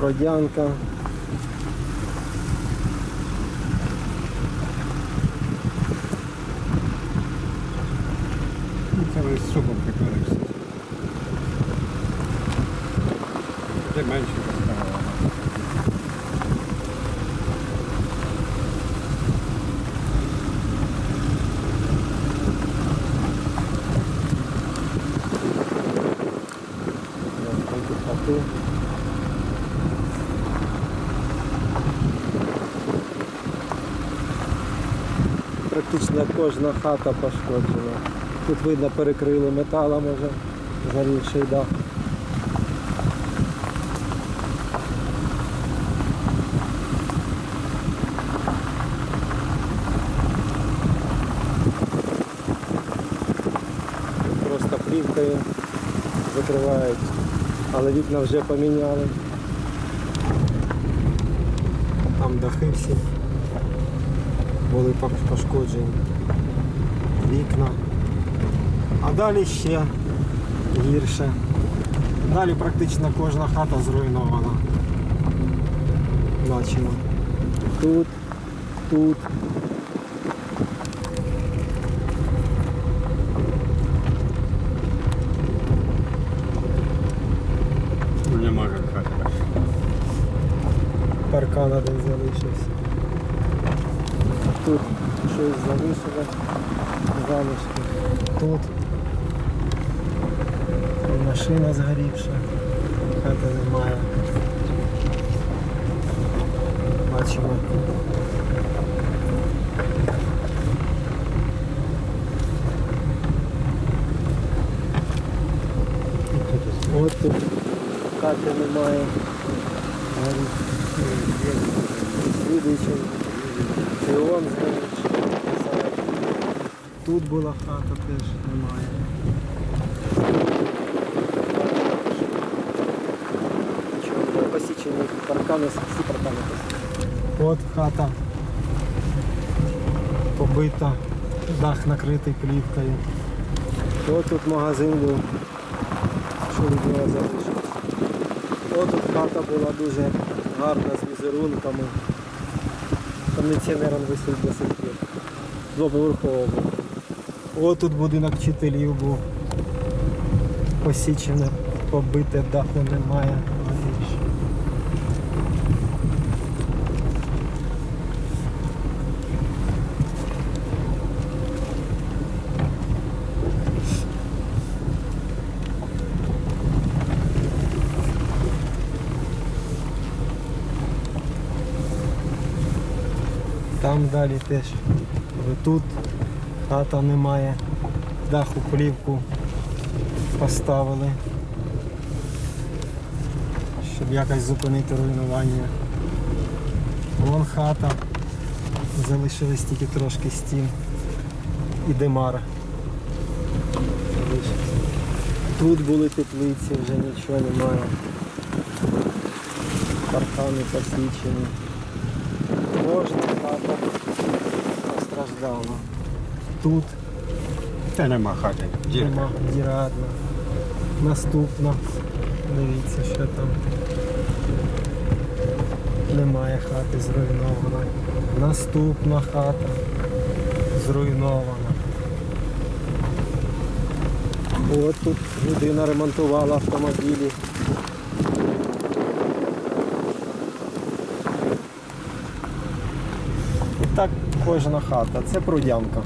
Продянка. Ну, Це з супом приколився. Вже менше. Такі хати. Практично кожна хата пошкоджена. Тут видно перекрили металом уже, згорівший дах. Просто плівкою закривають, але вікна вже поміняли. Там дахи всі були пошкоджені. Вікна. А далі ще гірше. Далі практично кожна хата зруйнована. Бачимо. Тут, тут. Не може хати. паркан один залишився. Тут щось залишилось, залишки. Тут машина згорівша, хати немає. Бачимо. От тут хати немає. Горить. Фіон згорить. Тут була хата теж немає. Чого посічені паркани, всі паркани посічені. От хата побита, дах накритий плівкою. От тут магазин був, що від нього залишилось. От тут хата була дуже гарна з візерунками. Кондиціонером висить до сих пір. Двоповерхово. От тут будинок вчителів був. Посічене, побите, даху немає. Там далі теж. Тут хата немає. Даху плівку поставили. Щоб якось зупинити руйнування. Вон хата. Залишились тільки трошки стін. І демара. Тут були теплиці, вже нічого немає. Паркани посічені. Кожна хата постраждала. Тут Це нема хати. Дірка. нема діра одна. Наступна. Дивіться, що там. Немає хати зруйнована. Наступна хата зруйнована. От тут людина ремонтувала автомобілі. Так кожна хата. Це прудянка.